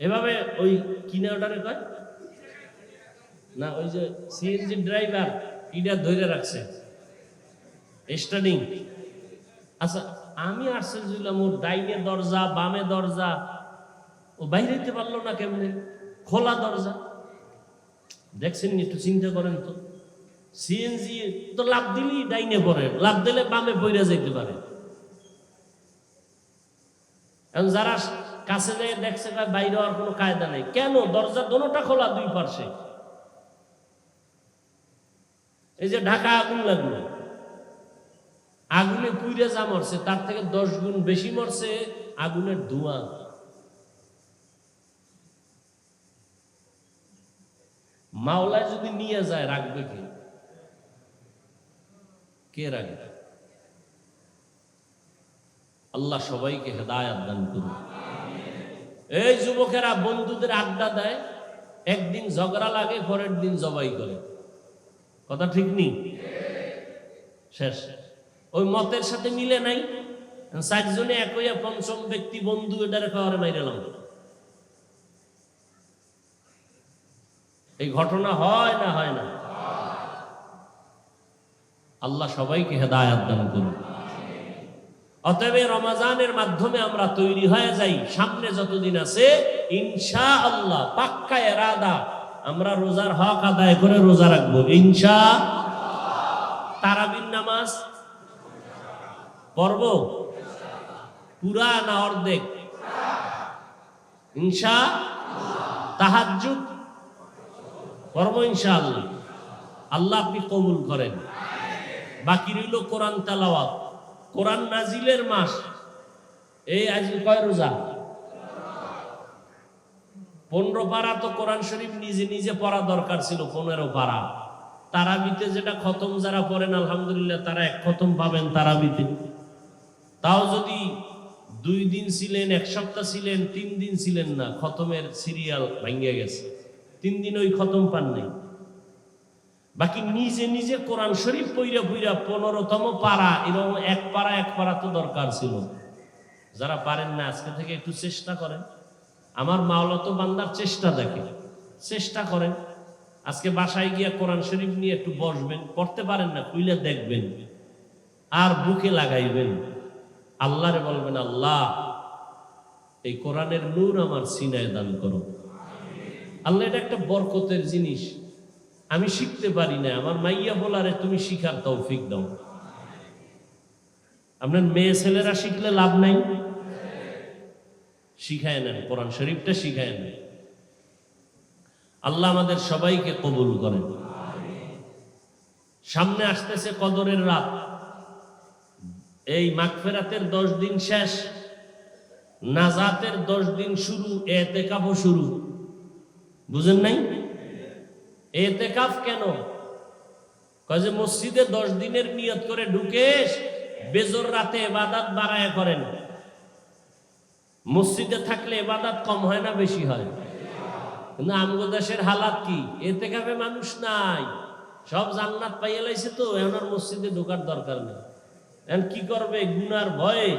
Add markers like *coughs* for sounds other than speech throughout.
এভাবে ওই কিনে ওটারে কয়? না, ওই যে সিএনজি ড্রাইভার ইটা ধরে রাখছে। স্টার্টিং আচ্ছা আমি আশ্চর্য হলাম ওর ডাইনে দরজা, বামে দরজা, ও বাইরে যেতে পারল না কেমনে? খোলা দরজা। দেখছেন একটু চিন্তা করেন তো। সিএনজি তো লাভ দিলেই ডাইনে পড়ে লাভ দিলে বামে বইরা যেতে পারে। এখন যারা কাছে যায় দেখছে বাইরে আর কোনো কায়দা নেই। কেন? দরজা দোনোটা খোলা দুই পার্শ্বে। এই যে ঢাকা আগুন লাগল। আগুনে পুইরে যা মরছে, তার থেকে দশ গুণ বেশি মরছে আগুনের ধোঁয়া। মাওলায় যদি নিয়ে যায়, রাখবে কে? কে রাখবে? আল্লাহ সবাইকে হেদায়াত দান করুন এই যুবকেরা বন্ধুদের আড্ডা দেয়, একদিন ঝগড়া লাগে, পরের দিন জবাই করে। কথা ঠিক নেই? শেষ। ওই মতের সাথে মিলে নাই। চারজনে একই পঞ্চম ব্যক্তি বন্ধু এটারে খাওয়ারে মাইরালাম এই ঘটনা হয় না হয় না? আল্লাহ সবাইকে হেদায়াত দান করুন অতএব রমাজানের মাধ্যমে আমরা তৈরি হয়ে যাই। সামনে যতদিন আছে ইনশা আল্লাহ পাক্কা এরাদা। আমরা রোজার হক আদায় করে রোজা রাখব। ইনশা তারাবিন নামাজ পর্ব পুরা না অর্ধেক? ইনশা তাহাজ্জুদ পর্ব ইনশা আল্লাহ আল্লাহ আপনি কবুল করেন। বাকি রইল কোরআন তেলাওয়াত। কোরআন নাজিলের মাস। এই আজ কয় রোজা? পনেরো পারা তো কোরআন শরীফ নিজে নিজে পড়া দরকার ছিল, পনেরো পারা। তারাবিতে যেটা খতম যারা পড়েন, আলহামদুলিল্লাহ তারা এক খতম পাবেন তারাবিতে। তাও যদি দুই দিন ছিলেন, এক সপ্তাহ ছিলেন, তিন দিন ছিলেন না, খতমের সিরিয়াল ভাঙ্গে গেছে। তিন দিন ওই খতম পান নাই। বাকি নিজে নিজে কোরআন শরীফ পইরা পইরা পনেরোতম পারা এরকম এক পারা এক পারা তো দরকার ছিল। যারা পারেন না, আজকে থেকে একটু চেষ্টা করেন। আমার মাওলা তো বান্দার চেষ্টা দেখে। চেষ্টা করেন। আজকে বাসায় গিয়া কোরআন শরীফ নিয়ে একটু বসবেন, পড়তে পারেন না কুইলে দেখবেন। আর বুকে লাগাইবেন। আল্লাহরে বলবেন, আল্লাহ, এই কোরআনের নূর আমার সিনায় দান করো। আল্লাহ, এটা একটা বরকতের জিনিস। আমি শিখতে পারি না। আমার মাইয়া বলারে তুমি শিখার তৌফিক দাও। আপনার মেয়ে ছেলেরা শিখলে লাভ নাই? শিখায় নেন, কোরআন শরীফটা শিখায় নেন। আল্লাহ আমাদের সবাইকে কবুল করেন। সামনে আসতেছে কদরের রাত। এই মাগফেরাতের দশ দিন শেষ। নাজাতের দশ দিন শুরু এতে কাবো শুরু। বুঝেন নাই? এতেকাফ কেন? কাজে মসজিদে দশ দিনের নিয়ত করে ঢুকে বেজর রাতে এবাদাত বাড়ায় করেন। মসজিদে থাকলে এবাদাত কম হয় না বেশি হয়? কিন্তু আমগো দেশের হালাত কি? এতে কাপে মানুষ নাই। সব জান্নাত পাইয়া লাইছে তো, এখন মসজিদে ঢোকার দরকার নেই। এখন কি করবে? গুনার ভয়ে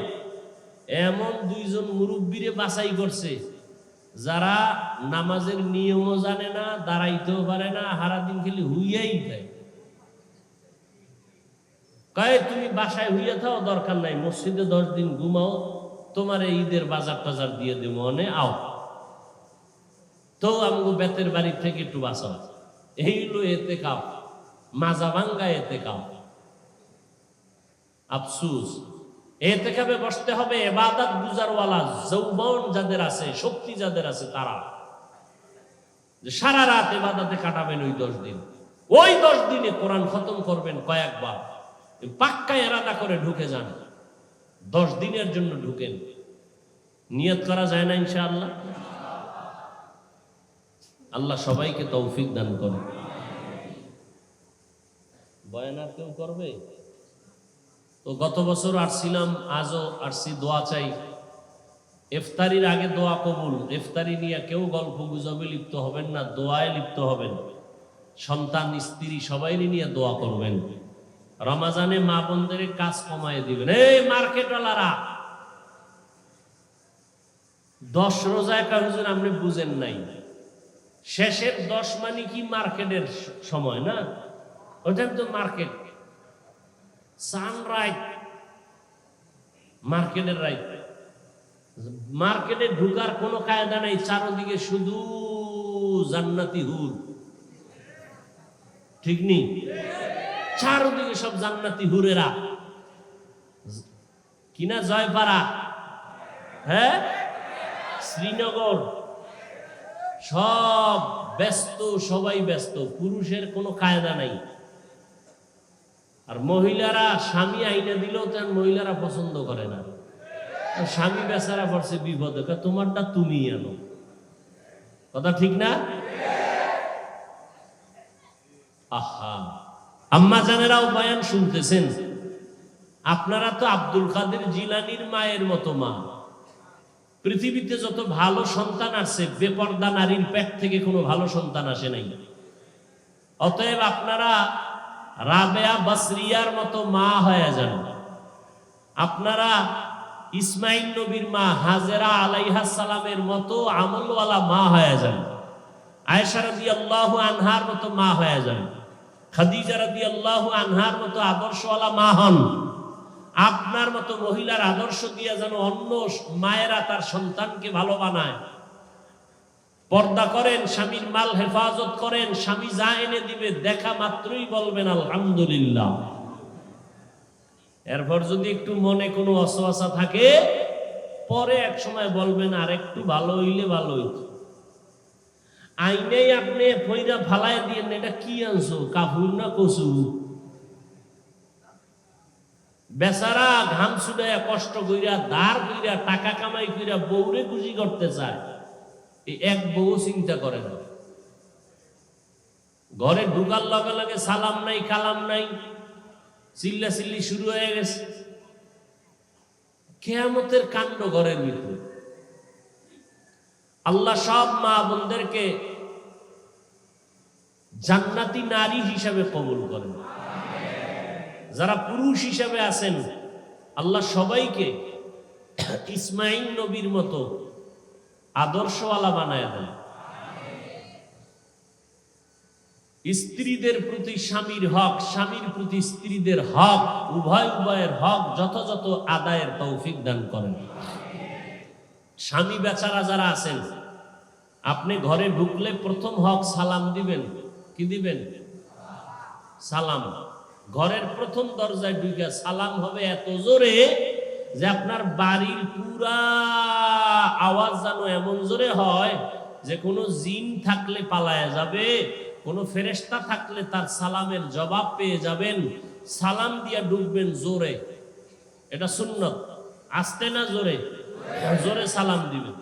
এমন দুইজন মুরব্বীরে বাছাই করছে। যারা নামাজের নিয়মও জানে না, দাঁড়াইতেও পারে না হারাদিন খালি হুইয়াই খায়। কয়ে, তুমি বাসায় হুইয়া থাও, দরকার নাই, মসজিদে দশ দিন ঘুমাও, তোমার ঈদের বাজার টাজার দিয়ে দেবো অনে আও। তো আমগো বেতের বাড়ি থেকে একটু বাঁচাও। এই হলো এতে কাপ মাজা ভাঙ্গা এতে কাপ আফসুস। এতে কাপে বসতে হবে, এবাদাত গুজারওয়ালা যৌবন যাদের আছে, শক্তি যাদের আছে, তারা। সারা রাত এবাদাতে কাটাবেন ওই দশ দিন। ওই দশ দিনে কোরআন খতম করবেন কয়েকবার। পাক্কা এরাদা করে ঢুকে যান। দশ দিনের জন্য ঢুকেন। নিয়ত করা যায় না, ইনশাআল্লাহ? আল্লাহ সবাইকে তৌফিক দান করে বয়ান আর কেউ করবে? তো গত বছর আসছিলাম, আজও আসছি, দোয়া চাই। ইফতারির আগে দোয়া কবুল, ইফতারি নিয়ে কেউ গল্প গুজবে লিপ্ত হবেন না, দোয়ায় লিপ্ত হবেন। সন্তান, স্ত্রী সবাই নিয়ে দোয়া করবেন। রমাজানে মা বোনদের কাজ কমায় দিবেন। এই মার্কেটওয়ালারা, দশ রোজা একা আপনি বুঝেন নাই। শেষের দশ মানে কি মার্কেটের সময় না? ওইটা তো মার্কেট। সানরাইট, মার্কেটের রাইট। মার্কেটে ঢুকার কোনো কায়দা নাই, চারদিকে শুধু জান্নাতি হুর। ঠিক নেই চারদিকে সব জান্নাতি হুরেরা। কিনা জয়পাড়া? হ্যাঁ? শ্রীনগর। সব ব্যস্ত, সবাই ব্যস্ত, পুরুষের কোনো কায়দা নাই। আর মহিলারা স্বামী আইনা দিলেও তেন মহিলারা পছন্দ করে না। স্বামী বেচারা পড়ছে বিপদে। তোমারটা তুমি আনো। কথা ঠিক না? আহা। আম্মা জানেরাও বয়ান শুনতেছেন, আপনারা তো আব্দুল কাদের জিলানির মায়ের মতো মা। পৃথিবীতে যত ভালো সন্তান আসছে বেপর্দা নারীর পেট থেকে কোনো ভালো সন্তান আসে নাই। অতএব আপনারা রাবেয়া বাসরিয়ার মতো মা হয়ে যান। আপনারা ইসমাইল নবীর মা হাজেরা আলাইহা সালামের মতো আমলওয়ালা মা হয়ে যান। আয়েশা রাদি আল্লাহ আনহার মতো মা হয়ে যান। খাদিজা রাদি আল্লাহ আনহার মতো আদর্শওয়ালা মা হন। আপনার মতো মহিলার আদর্শ দিয়ে যেন অন্য মায়েরা তার সন্তানকে ভালো বানায়। পর্দা করেন, স্বামীর মাল হেফাজত করেন, স্বামী যা এনে দিবে, দেখা মাত্রই বলবেন, আলহামদুলিল্লাহ। এরপর যদি একটু মনে কোনো অসুয়াশা থাকে, পরে এক সময় বলবেন আর একটু ভালো হইলে ভালো হইত। আইনেই আপনি ফইরা ফালাই দিয়ে এটা কি আনছো কাপুর না কচু? বেচারা ঘাম ছুটাইয়া কষ্ট কইরা, দাঁড় কইরা, টাকা কামাই কইরা বউরে খুশি করতে চায়। এই এক বউ চিন্তা করে না। ঘরে ঢুকার লগে লগে সালাম নাই, কালাম নাই চিল্লা চিল্লি শুরু হয়ে গেছে। কেয়ামতের কাণ্ড ঘরের ভিতরে আল্লাহ সব মা বোনদেরকে জান্নাতি নারী হিসাবে কবুল করেন। যারা পুরুষ হিসাবে আছেন, আল্লাহ সবাইকে ইসমাইল নবীর মতো আদর্শওয়ালা বানায় দেন স্ত্রীদের প্রতি স্বামীর হক, স্বামীর প্রতি স্ত্রীদের হক, উভয় উভয়ের হক যথাযথ আদায়ের তৌফিক দান করেন। স্বামী বেচারা যারা আছেন, আপনি ঘরে ঢুকলে প্রথম হক সালাম দিবেন। কি দিবেন? সালাম। ঘরের প্রথম দরজায় ঢুকে সালাম হবে এত জোরে যে আপনার বাড়ির পুরা আওয়াজ যেন এমন জোরে হয় যে কোনো জিন থাকলে পালায়া যাবে, কোনো ফেরেস্তা থাকলে তার সালামের জবাব পেয়ে যাবেন। সালাম দিয়া ঢুকবেন জোরে। এটা সুন্নত। আসতে না জোরে? জোরে সালাম দিবেন।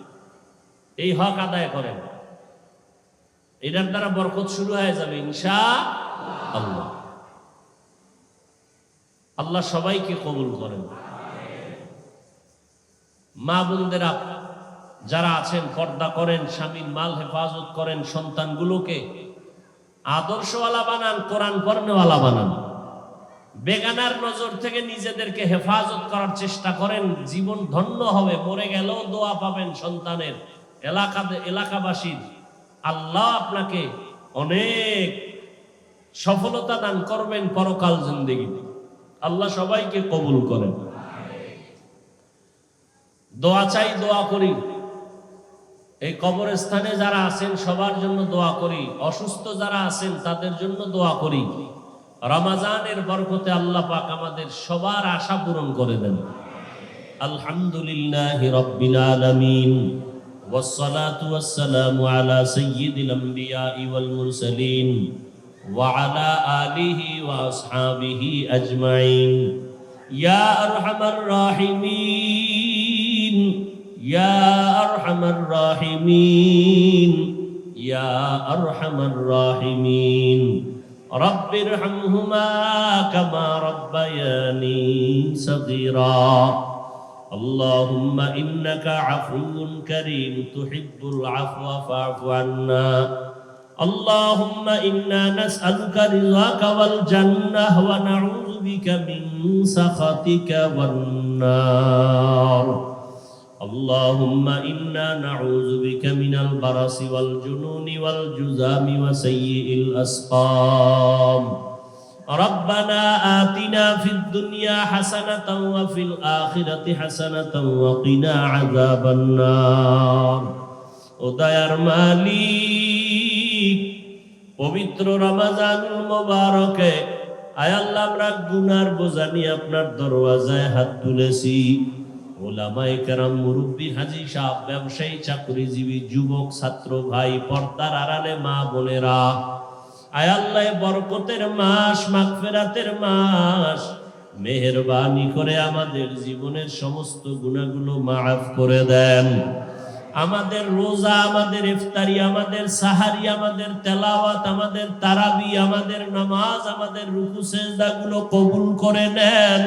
এই হক আদায় করেন। এটার দ্বারা বরকত শুরু হয়ে যাবে ইনশা আল্লাহ। আল্লাহ সবাইকে কবুল করেন। মা বোনদেরা যারা আছেন, পর্দা করেন, স্বামীর মাল হেফাজত করেন, সন্তানগুলোকে আদর্শওয়ালা বানান, কোরআন পর্ণওয়ালা বানান। বেগানার নজর থেকে নিজেদেরকে হেফাজত করার চেষ্টা করেন, জীবন ধন্য হবে, মরে গেলেও দোয়া পাবেন সন্তানের। এলাকাতে এলাকাবাসীর আল্লাহ আপনাকে অনেক সফলতা দান করবেন পরকাল জিন্দেগিতে। আল্লাহ সবাইকে কবুল করেন। দোয়া চাই দোয়া করি এই কবরস্থানে যারা আছেন সবার জন্য দোয়া করি অসুস্থ যারা আছেন তাদের জন্য দোয়া করি রমাজানের বরকতে আল্লাহ পাক আমাদের সবার আশা পূরণ করে দেন আলহামদুলিল্লাহ রব্বিল আলামিন والصلاة والسلام على سيد الأنبياء والمرسلين وعلى آله وأصحابه أجمعين يا أرحم الراحمين يا أرحم الراحمين يا أرحم الراحمين رب ارحمهما كما ربياني صغيرا اللهم إنك عفو كريم تحب العفو فاعف عنا اللهم إنا نسألك رضاك والجنة ونعوذ بك من سخطك والنار اللهم إنا نعوذ بك من البرص والجنون والجزام وسيء الأسقام ربنا آتنا في الدنيا حسنة وفي الآخرة حسنة وقنا عذاب النار উদয়ার মালিক পবিত্র রমাজানুল মোবারকে আয়াল্লাহ আমরা গুনার বোঝা নিয়ে আপনার দরওয়াজায় হাত তুলেছি হাজি ব্যবসায়ী যুবক, ছাত্র, ভাই মা বোনেরা বরকতের মাস মাস, মেহেরবানি করে আমাদের জীবনের সমস্ত গুণাগুলো মাফ করে দেন। আমাদের রোজা, আমাদের ইফতারি, আমাদের সাহারি, আমাদের তেলাওয়াত, আমাদের তারাবি, আমাদের নামাজ, আমাদের রুকু সেজদাগুলো কবুল করে নেন।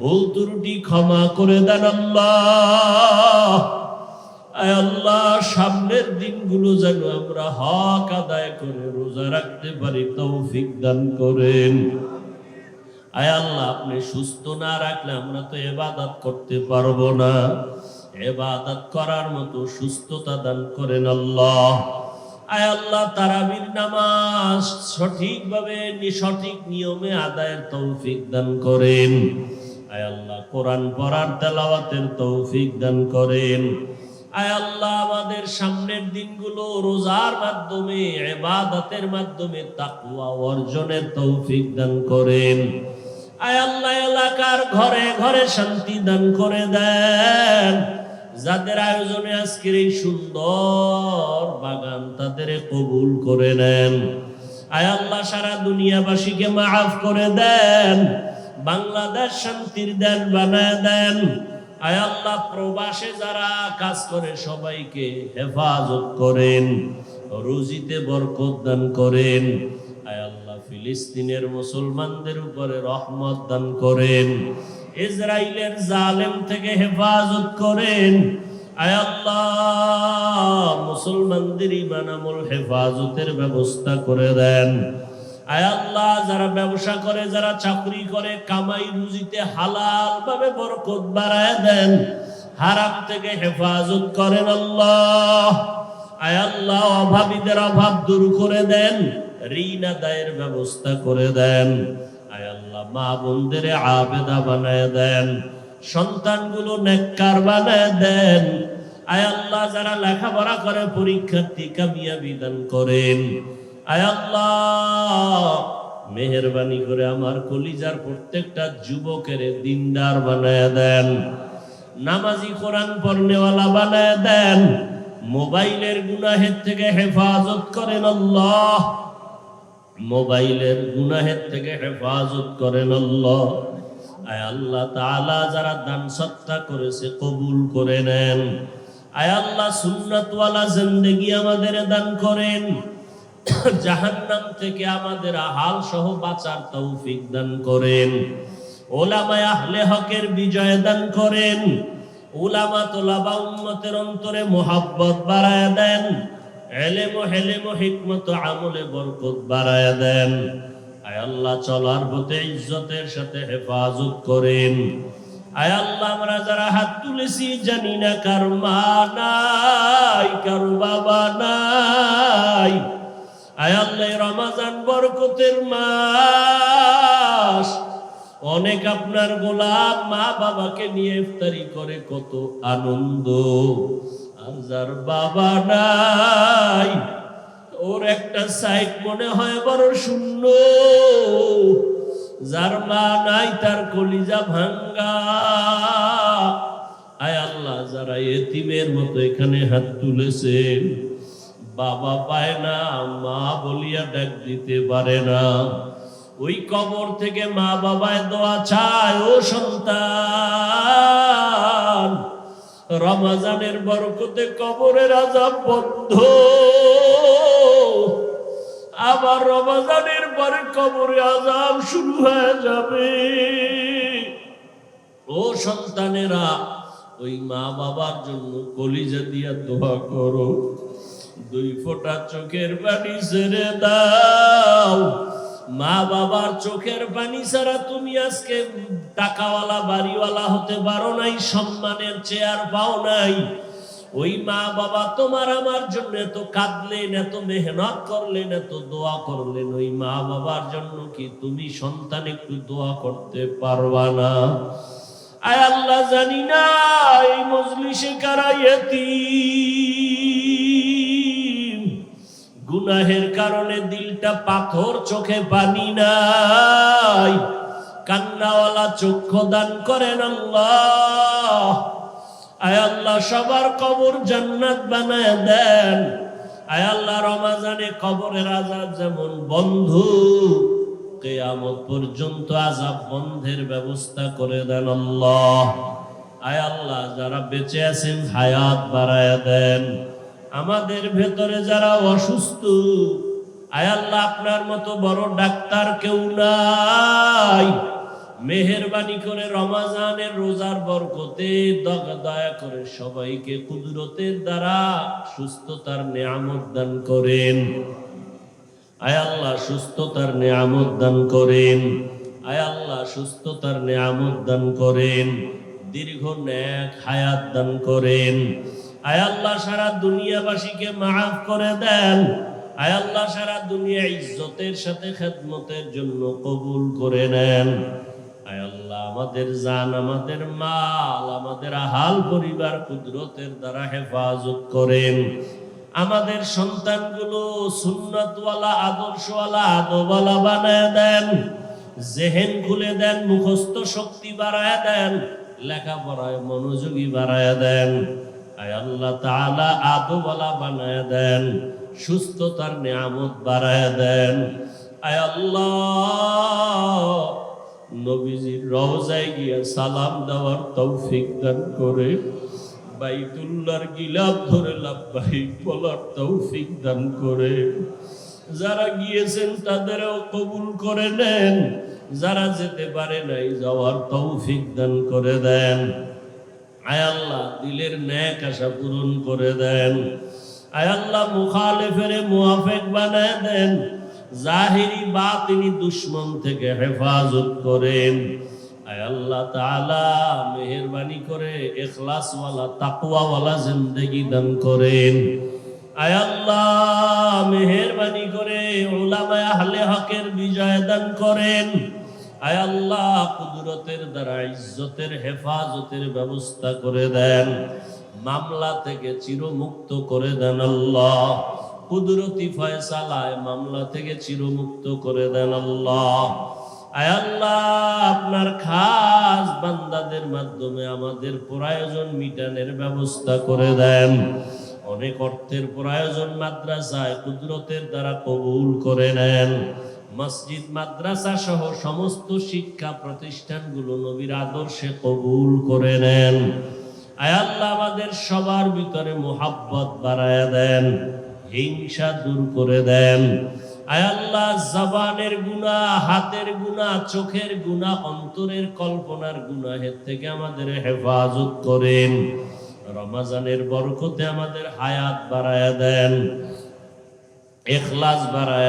ভুল ত্রুটি ক্ষমা করে দেন আল্লাহ। আল্লাহ, সামনের দিনগুলো যেন আমরা হক আদায় করে রোজা রাখতে পারি, তৌফিক দান করেন। আয় আল্লাহ, আপনি সুস্থ না রাখলে আমরা তো এবাদত করতে পারব না। এবাদত করার মতো সুস্থতা দান করেন আল্লাহ। আয় আল্লাহ, তারাবির নামাজ সঠিকভাবে সঠিক নিয়মে আদায়ের তৌফিক দান করেন। আয় আল্লাহ, কোরআন পড়ার তেলাওয়াতের তৌফিক দান করেন। আয় আল্লাহ, আমাদের সামনের দিনগুলো রোজার মাধ্যমে এবাদতের মাধ্যমে, তাকওয়া অর্জনের তৌফিক দান করেন। আয় আল্লাহ, এলাকার ঘরে ঘরে শান্তি দান করে দেন। যাদের আয়োজনে আজকের এই সুন্দর বাগান তাদের কবুল করে নেন। আয় আল্লাহ, সারা দুনিয়াবাসীকে মাফ করে দেন। বাংলাদেশ শান্তির দেন বানায় দেন। আয় আল্লাহ, প্রবাসে যারা কাজ করে, সবাইকে হেফাজত করেন, রুজিতে বরকত দান করেন। আয় আল্লাহ, ফিলিস্তিনের মুসলমানদের উপরে রহমত দান করেন। ইসরায়েলের জালেম থেকে হেফাজত করেন। আয় আল্লাহ, মুসলমানদের ইমান আমল হেফাজতের ব্যবস্থা করে দেন। আয় আল্লাহ, যারা ব্যবসা করে, যারা চাকরি করে, কামাই রুজিতে হালাল ভাবে বরকত বাড়ায় দেন, হারাম থেকে হেফাজত করেন আল্লাহ। আয় আল্লাহ, অভাবীদের অভাব দূর করে দেন, ঋণ আদায়ের ব্যবস্থা করে দেন। আয় আল্লাহ, মা বোনদের আবেদা বানায় দেন, সন্তানগুলো নেককার বানায় দেন। আয় আল্লাহ, যারা লেখাপড়া করে, পরীক্ষার্থী কামিয়াবি দান করেন। আয় আল্লাহ, মেহরবানি করে আমার কলিজার প্রত্যেকটা যুবকের দিনদার বানায় দেন। নামাজি কোরআন পড়নেওয়ালা বানায় দেন। মোবাইলের গুনাহের থেকে হেফাজত করেন আল্লাহ। মোবাইলের গুনাহের থেকে হেফাজত করেন আল্লাহ। আয় আল্লাহ তাআলা যারা দান সত্তা করেছে কবুল করে নেন। আয় আল্লাহ সুন্নাতওয়ালা জিন্দেগি আমাদের দান করেন। *coughs* জাহান্নাম থেকে আমাদের হাল সহ বাঁচার তৌফিক দান করেন। ওলামায় আহলে হকের বিজয় দান করেন। উলামা তোলাবা উম্মতের অন্তরে মোহাব্বত বাড়ায় দেন। এলেম হেলেম হিকমত আমলে বরকত বাড়ায় দেন। আয় আল্লাহ, চলার পথে ইজ্জতের সাথে হেফাজত করেন। আয় আল্লাহ, আমরা যারা হাত তুলেছি জানি না কার মা নাই, কার বাবা নাই। আয় আল্লাহ এই রমাজান বরকতের মাস। অনেক আপনার গোলাম মা বাবাকে নিয়ে ইফতারি করে, কত আনন্দ। আর যার বাবা নাই, ওর একটা সাইড মনে হয় বড় শূন্য। যার মা নাই, তার কলিজা ভাঙ্গা। আয় আল্লাহ, যারা এতিমের মতো এখানে হাত তুলেছেন বাবা পায় না, মা বলিয়া ডাক দিতে পারে না। ওই কবর থেকে মা বাবায় দোয়া চায়, ও সন্তান, রমাজানের বরকতে কবরের আজাব বন্ধ। আবার রমাজানের পরে কবরে আজাব শুরু হয়ে যাবে। ও সন্তানেরা, ওই মা বাবার জন্য কলিজা দিয়া দোয়া করো। দুই ফোঁটা চোখের বাড়ি ছেড়ে দাও। মা বাবার চোখের পানি ছাড়া তুমি আজকে টাকাওয়ালা, বাড়িওয়ালা হতে পারো নাই, সম্মানের চেয়ার পাও নাই। ওই মা বাবা তোমার আমার জন্য এত কাঁদলেন, এত মেহনত করলেন, এত দোয়া করলেন। ওই মা বাবার জন্য কি তুমি সন্তান একটু দোয়া করতে পারবা না? আয় আল্লাহ জানি না, এই মজলিসে কারা গুনাহের কারণে দিলটা পাথর চোখে পানি নাই। কান্নাওয়ালা চক্ষু দান করেন আল্লাহ। আয় আল্লাহ, সবার কবর জান্নাত বানায় দেন। আয় আল্লাহ, রমাজানে কবরের আজাব যেমন বন্ধু, কেয়ামত পর্যন্ত আজাব বন্ধের ব্যবস্থা করে দেন আল্লাহ। আয় আল্লাহ, যারা বেঁচে আছেন, হায়াত বাড়ায় দেন। আমাদের ভেতরে যারা অসুস্থ, আয় আল্লাহ, আপনার মতো বড় ডাক্তার কেউ নাই। মেহেরবানি করে রমাজানের রোজার বরকতে দয়া করে সবাইকে কুদরতের দ্বারা সুস্থতার নিয়ামত দান করেন। আয় আল্লাহ, সুস্থতার নিয়ামত দান করেন। আয় আল্লাহ, সুস্থতার নিয়ামত দান করেন। দীর্ঘ ন্যাক হায়াত দান করেন। আয় আল্লাহ সারা দুনিয়াবাসীকে মাফ করে দেন। আয় আল্লাহ সারা দুনিয়া ইজ্জতের সাথে খেদমতের জন্য কবুল করে নেন। আয় আল্লাহ, আমাদের জান, আমাদের মাল, আমাদের আহাল পরিবার কুদরতের দ্বারা হেফাজত করেন। আমাদের সন্তানগুলো সুন্নতওয়ালা, আদর্শওয়ালা, আদবওয়ালা বানায় দেন। জেহেন খুলে দেন, মুখস্থ শক্তি বাড়ায় দেন, লেখাপড়ায় মনোযোগী বাড়ায় দেন। আল্লাহ তাআলা আদবওয়ালা বানায় দেন, সুস্থতার নিয়ামত বাড়ায় দেন। আয় আল্লাহ, নবীজির রওজায় গিয়া সালাম দেওয়ার তৌফিক দান করে বাইতুল্লাহর গিলাপ ধরে লাভবাহিক বলার তৌফিক দান করে। যারা গিয়েছেন তাদেরও কবুল করে নেন, যারা যেতে পারে নাই যাওয়ার তৌফিক দান করে দেন। আয় আল্লাহ, দিলের ন্যাক আশা পূরণ করে দেন। আয় আল্লাহ, মুখালেফের মুআফেক বানায় দেন। জাহিরি বা তিনি দুশ্মন থেকে হেফাজত করেন। আয় আল্লাহ তাআলা, মেহেরবানি করে ইখলাসওয়ালা তাকওয়াওয়ালা জিন্দেগি দান করেন। আয় আল্লাহ, মেহেরবানি করে উলামায়ে আহলে হকের বিজয় দান করেন। আয় আল্লাহ কুদরতের দ্বারা, ইজ্জতের হেফাজতের ব্যবস্থা করে দেন। মামলা থেকে চিরমুক্ত করে দেন আল্লাহ। কুদরতি ফয়সালায় মামলা থেকে চিরমুক্ত করে দেন আল্লাহ। আয় আল্লাহ, আপনার খাস বান্দাদের মাধ্যমে আমাদের প্রয়োজন মিটানের ব্যবস্থা করে দেন। অনেক অর্থের প্রয়োজন মাদ্রাসায় কুদরতের দ্বারা কবুল করে নেন। মসজিদ, মাদ্রাসা সহ সমস্ত শিক্ষা প্রতিষ্ঠানগুলো নবীর আদর্শে কবুল করে নেন। আয় আল্লাহ আমাদের সবার ভিতরে মোহাব্বত বাড়ায় দেন, হিংসা দূর করে দেন। আয় আল্লাহ জবানের গুণা, হাতের গুণা, চোখের গুণা, অন্তরের কল্পনার গুনাহের থেকে আমাদের হেফাজত করেন। রমাজানের বরকতে আমাদের হায়াত বাড়ায় দেন, এখলাস বাড়ায়